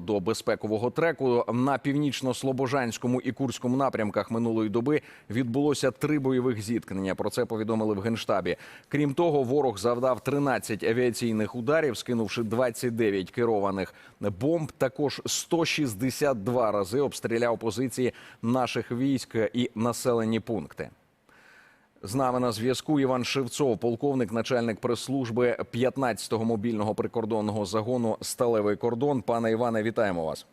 До безпекового треку на північно-слобожанському і курському напрямках минулої доби відбулося три бойових зіткнення. Про це повідомили в генштабі. Крім того, ворог завдав 13 авіаційних ударів, скинувши 29 керованих бомб. Також 162 рази обстріляв позиції наших військ і населені пункти. З нами на зв'язку Іван Шевцов, полковник, начальник прес-служби 15-го мобільного прикордонного загону Сталевий кордон. Пане Іване, вітаємо вас.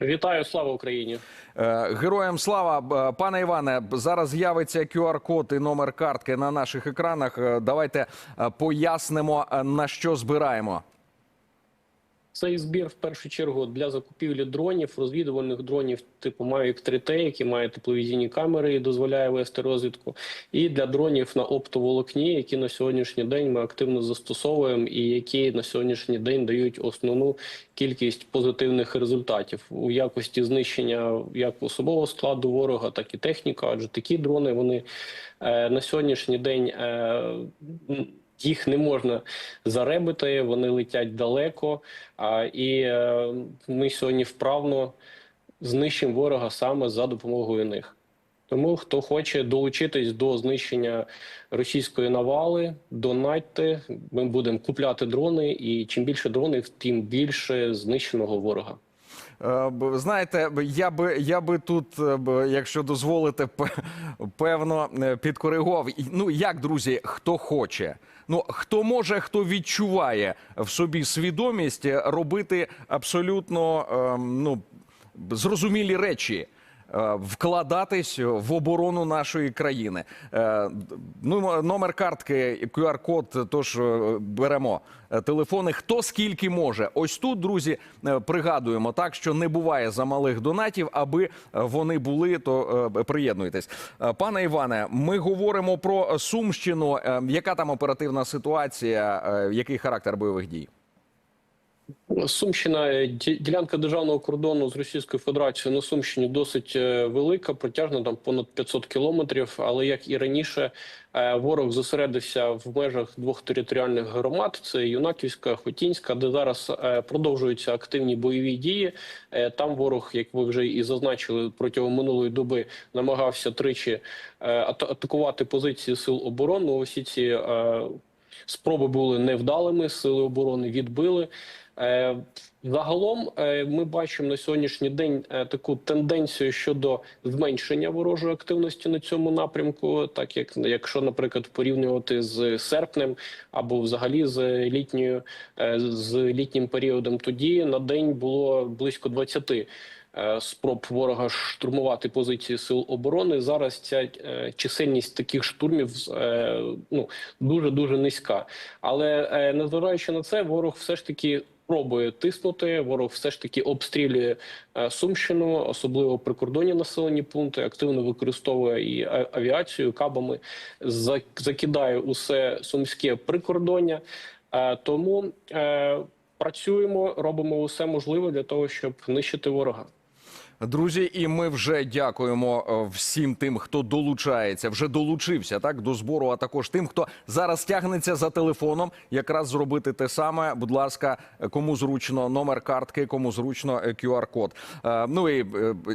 Вітаю, слава Україні. Е, Героям слава, пане Іване. Зараз з'явиться QR-код і номер картки на наших екранах. Е, Давайте е, пояснимо на що збираємо. Цей збір в першу чергу для закупівлі дронів, розвідувальних дронів типу Mavic 3T, які мають тепловізійні камери і дозволяє вести розвідку, і для дронів на оптоволокні, які на сьогоднішній день ми активно застосовуємо, і які на сьогоднішній день дають основну кількість позитивних результатів у якості знищення як особового складу ворога, так і техніка. Адже такі дрони вони е, на сьогоднішній день. Е, їх не можна заребити, вони летять далеко. А, і е, ми сьогодні вправно знищимо ворога саме за допомогою них. Тому хто хоче долучитись до знищення російської навали, донатьте. Ми будемо купляти дрони, і чим більше дронів, тим більше знищеного ворога. Е, Знаєте, я би я би тут, е, якщо дозволите, певно е, підкоригував. Ну як, друзі, хто хоче. Ну хто може, хто відчуває в собі свідомість робити абсолютно ем, ну зрозумілі речі. Е, Вкладатись в оборону нашої країни. Е, Ну, номер картки, QR-код, тож е, беремо телефони. Хто скільки може? Ось тут, друзі, пригадуємо так, що не буває замалих донатів, аби вони були, то приєднуйтесь. Пане Іване, ми говоримо про Сумщину. Яка там оперативна ситуація? Який характер бойових дій? Сумщина, е, ділянка державного кордону з Російською Федерацією на Сумщині досить е, велика, протяжна там понад 500 кілометрів. Але як і раніше, е, ворог зосередився в межах двох територіальних громад: це Юнаківська, Хотінська, де зараз продовжуються активні бойові дії. Там ворог, як ви вже і зазначили, протягом минулої доби намагався тричі атакувати позиції сил оборони. Усі ці спроби були невдалими. Сили оборони відбили. Е, Загалом е, ми бачимо на сьогоднішній день е, таку тенденцію щодо зменшення ворожої активності на цьому напрямку, так як якщо, наприклад, порівнювати з серпнем або взагалі з літньою з літнім періодом, тоді на день було близько 20 е, спроб ворога штурмувати позиції сил оборони. Зараз ця чисельність таких штурмів ну дуже дуже низька. Але незважаючи на це, ворог все ж таки пробує тиснути. Ворог все ж таки обстрілює е, Сумщину, особливо прикордонні населені пункти. Активно використовує і авіацію кабами, закидає усе сумське прикордоння. Е, Тому е, працюємо, робимо усе можливе для того, щоб нищити ворога. Друзі, і ми вже дякуємо е, всім тим, хто долучається, вже долучився так до збору. А також тим, хто зараз тягнеться за телефоном, якраз зробити те саме. Будь ласка, кому зручно номер картки, кому зручно е, QR-код. Е, Ну і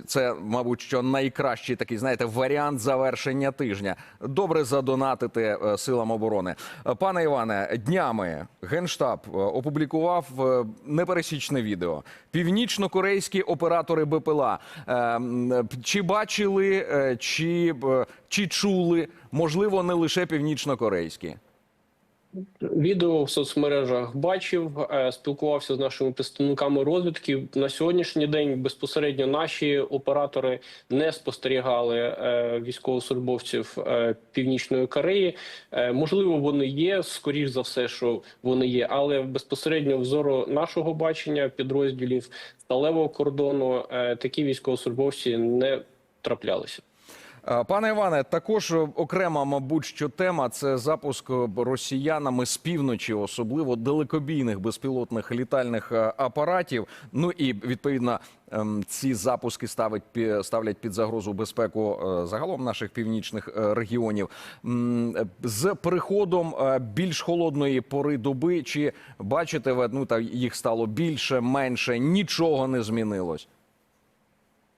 це, мабуть, що найкращий такий, знаєте, варіант завершення тижня. Добре задонатити силам оборони. Пане Іване, днями генштаб опублікував непересічне відео. Північно-корейські оператори БПЛА. Е, Чи бачили, е, чи, чи чули, можливо, не лише північно-корейські. Відео в соцмережах бачив, е, спілкувався з нашими представниками розвідки. На сьогоднішній день безпосередньо наші оператори не спостерігали е, військовослужбовців е, Північної Кореї. Можливо, вони є, скоріш за все, що вони є, але безпосередньо взору нашого бачення підрозділів сталевого кордону такі військовослужбовці не траплялися. Е, Пане Іване, також е, окрема, мабуть, що тема це запуск е, росіянами з півночі, особливо далекобійних безпілотних літальних апаратів. Ну і відповідно ем, ці запуски ставить ставлять під загрозу безпеку загалом наших північних регіонів. З приходом більш холодної пори доби, чи бачите ви, ну та їх стало більше, менше, нічого не змінилось.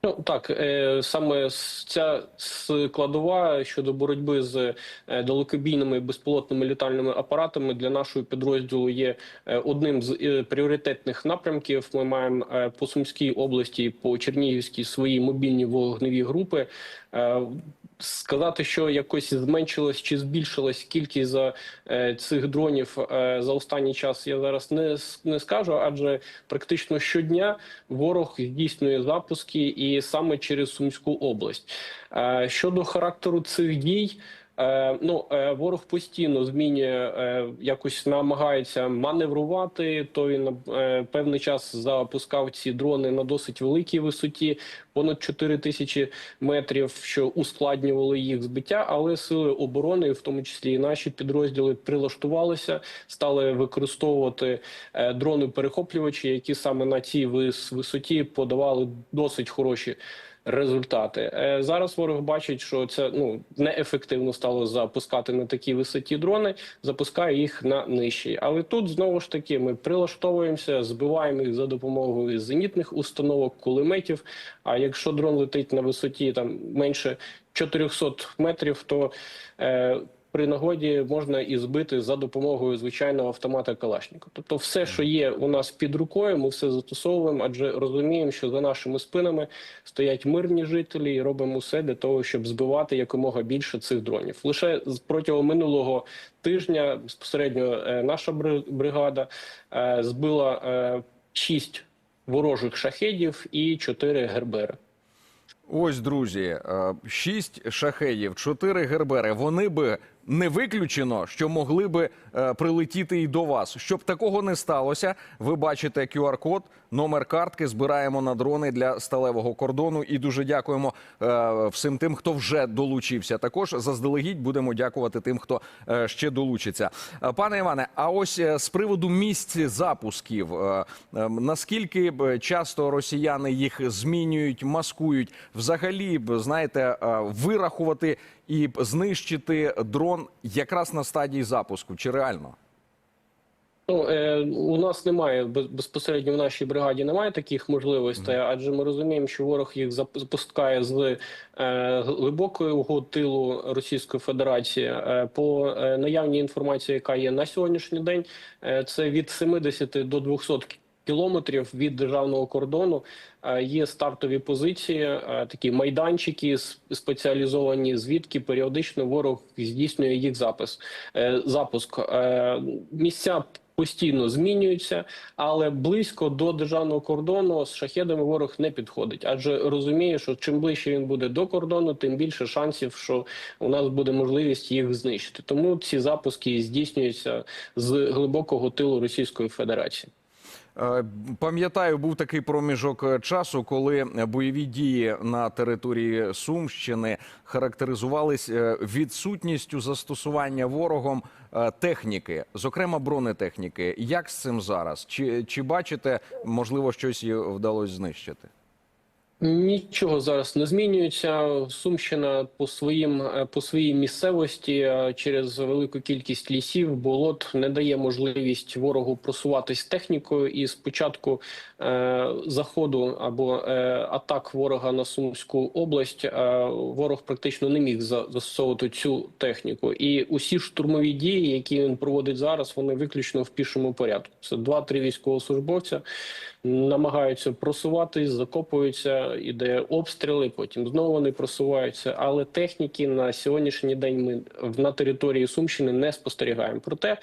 Ну так е, саме ця складова щодо боротьби з е, далекобійними безпілотними літальними апаратами для нашого підрозділу є е, одним з пріоритетних напрямків. Ми маємо по Сумській області, по Чернігівській свої мобільні вогневі групи. Сказати, що якось зменшилось чи збільшилась кількість за е, цих дронів е, за останній час, я зараз не, не скажу, адже практично щодня ворог здійснює запуски і саме через Сумську область. Е, Щодо характеру цих дій. Е, Ну, е, ворог постійно змінює, е, якось намагається маневрувати. То він певний час запускав ці дрони на досить великій висоті, понад 4 тисячі метрів, що ускладнювало їх збиття. Але сили оборони, в тому числі і наші підрозділи, прилаштувалися, стали використовувати е, дрони-перехоплювачі, які саме на цій вис- висоті подавали досить хороші. Результати зараз ворог бачить, що це ну неефективно стало запускати на такій висоті дрони, запускає їх на нижчій. Але тут знову ж таки ми прилаштовуємося, збиваємо їх за допомогою зенітних установок, кулеметів. А якщо дрон летить на висоті там менше 400 метрів, то е, при нагоді можна і збити за допомогою звичайного автомата Калашникова. Тобто, все, що є у нас під рукою, ми все застосовуємо, адже розуміємо, що за нашими спинами стоять мирні жителі, і робимо все для того, щоб збивати якомога більше цих дронів. Лише протягом минулого тижня безпосередньо е, наша бри- бригада е, збила е, шість ворожих шахедів і чотири гербери. Ось, друзі, шість шахедів, чотири гербери. Вони би не виключено, що могли би е, прилетіти і до вас. Щоб такого не сталося, ви бачите QR-код, номер картки. Збираємо на дрони для сталевого кордону. І дуже дякуємо е, всім тим, хто вже долучився. Також заздалегідь будемо дякувати тим, хто е, ще долучиться. Е, Пане Іване, а ось е, з приводу місць запусків, е, е, наскільки б часто росіяни їх змінюють, маскують, взагалі знаєте, е, вирахувати і знищити дрон якраз на стадії запуску, чи реально? Ну, е, у нас немає безпосередньо в нашій бригаді немає таких можливостей, адже ми розуміємо, що ворог їх запускає з е, глибокого тилу Російської Федерації. Е, по е, наявній інформації, яка є на сьогоднішній день, е, це від 70 до 200 кілометрів від державного кордону е, є стартові позиції, е, такі майданчики спеціалізовані, звідки періодично ворог здійснює їх запис е, запуск. Місця постійно змінюються, але близько до державного кордону з шахедами ворог не підходить, адже розуміє, що чим ближче він буде до кордону, тим більше шансів, що у нас буде можливість їх знищити. Тому ці запуски здійснюються з глибокого тилу Російської Федерації. Е, Пам'ятаю, був такий проміжок е, часу, коли бойові дії на території Сумщини характеризувались е, відсутністю застосування ворогом техніки, зокрема бронетехніки. Як з цим зараз? Чи, чи бачите, можливо, щось вдалося знищити? Нічого зараз не змінюється. Сумщина по своїм е, по своїй місцевості е, через велику кількість лісів, болот не дає можливість ворогу просуватись технікою. І з початку е, заходу або е, атак ворога на Сумську область е, ворог практично не міг за- застосовувати цю техніку. І усі штурмові дії, які він проводить зараз, вони виключно в пішому порядку. Це два-три військовослужбовця намагаються просуватись, закопуються, іде обстріли, потім знову вони просуваються. Але техніки на сьогоднішній день ми на території Сумщини не спостерігаємо. Проте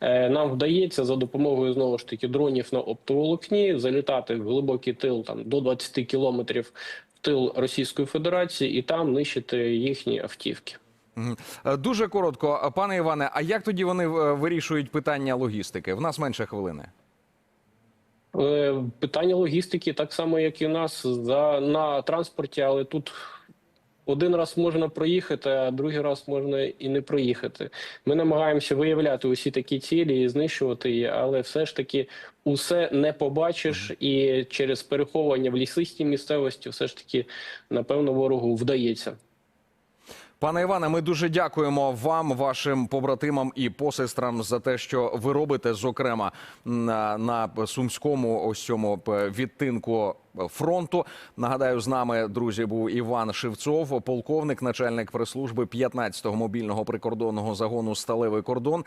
е, нам вдається за допомогою знову ж таки дронів на оптоволокні залітати в глибокий тил там до 20 кілометрів в тил Російської Федерації і там нищити їхні автівки. Е, Дуже коротко, пане Іване. А як тоді вони е, вирішують питання логістики? В нас менше хвилини. Е, Питання логістики так само, як і у нас за на транспорті, але тут Один раз можна проїхати, а другий раз можна і не проїхати. Ми намагаємося виявляти усі такі цілі і знищувати її, але все ж таки усе не побачиш, і через переховування в лісистій місцевості, все ж таки, напевно, ворогу вдається. Пане Іване, ми дуже дякуємо вам, вашим побратимам і посестрам за те, що ви робите, зокрема на, на сумському ось цьому відтинку фронту. Нагадаю, з нами друзі був Іван Шевцов, полковник, начальник прес-служби 15-го мобільного прикордонного загону Сталевий кордон.